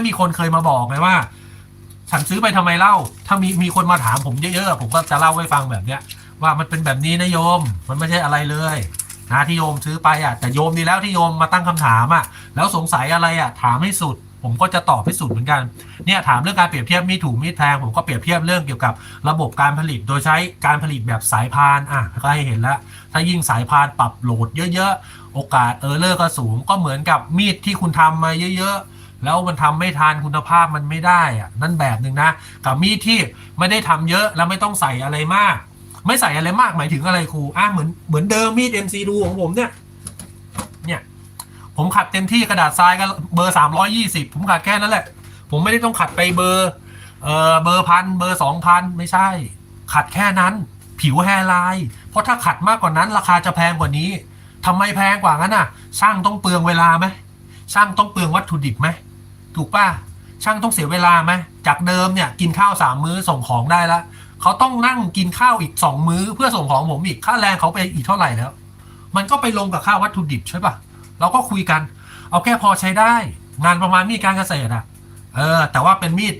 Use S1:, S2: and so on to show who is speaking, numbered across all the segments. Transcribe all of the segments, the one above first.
S1: ไม่มีคนเคยมาบอกเลยว่า ฉันซื้อไปทำไมเล่า ถ้ามีมีคนมาถามผมเยอะๆผมก็จะเล่าให้ฟังแบบเนี้ย ว่ามันเป็นแบบนี้นะโยม มันไม่ใช่อะไรเลยนะที่โยมซื้อไปอะแต่โยมดีแล้วที่โยมมาตั้งคำถามอะ แล้วสงสัยอะไรอะ ถามให้สุด ผมก็จะตอบให้สุดเหมือนกันเนี่ยถามเรื่องการเปรียบเทียบมีถูกมีแพงผมก็เปรียบเทียบเรื่องเกี่ยวกับระบบการผลิตโดยใช้การผลิตแบบสายพานอะก็ให้เห็นแล้ว ถ้ายิ่งสายพานปรับโหลดเยอะๆ โอกาสเออร์เลอร์ก็สูงก็เหมือนกับมีดที่คุณทำมาเยอะๆ แล้วมันทำไม่ทันคุณภาพมันไม่ได้อะนั่นแบบหนึ่งนะ กับมีดที่ไม่ได้ทำเยอะแล้วไม่ต้องใส่อะไรมาก ไม่ใส่อะไรมากหมายถึงอะไรครูอะเหมือนเหมือนเดิมมีด MC ดูของผมเนี่ย เนี่ย ผมขัดเต็มที่กระดาษทรายก็เบอร์สามร้อยี่สิบผมขัดแค่นั้นแหละ ผมไม่ได้ต้องขัดไปเบอร์ เอ่อเบอร์พันเบอร์สองพันไม่ใช่ ขัดแค่นั้น ผิวแฮร์ไลน์เพราะถ้าขัดมากกว่านั้น ราคาจะแพงกว่านี้ทำไมแพงกว่างั้นอะ ช่างต้องเปลืองเวลาไหมช่างต้องเปลืองวัตถุดิบไหม ถูกป่ะช่างต้องเสียเวลาไหมจากเดิมเนี่ยกินข้าวสามมื้อส่งของได้แล้วเขาต้องนั่งกินข้าวอีกสองมื้อเพื่อส่งของผมอีกค่าแรงเขาไปอีกเท่าไหร่แล้ว มันก็ไปลงกับค่าวัตถุดิบใช่ป่ะเราก็คุยกัน เอาแค่พอใช้ได้ งานประมาณมีดการเกษตรอะเออแต่ว่าเป็นมีด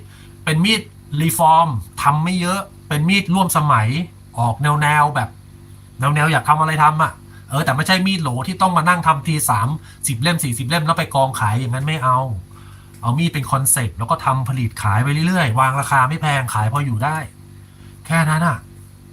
S1: เป็นมีดรีฟอร์มทำไม่เยอะเป็นมีดร่วมสมัยออกแนวแนวแบบ แนวแนวอยากทำอะไรทำอะเออแต่ไม่ใช่มีดโหลที่ต้องมานั่งทำทีสามสิบเล่มสี่สิบเล่มแล้วไปกองขายอย่างนั้นไม่เอา เอามีดเป็นคอนเซ็ปต์แล้วก็ทำผลิตขายไปเรื่อยๆ วางราคาไม่แพงขายพออยู่ได้ แค่นั้นอะ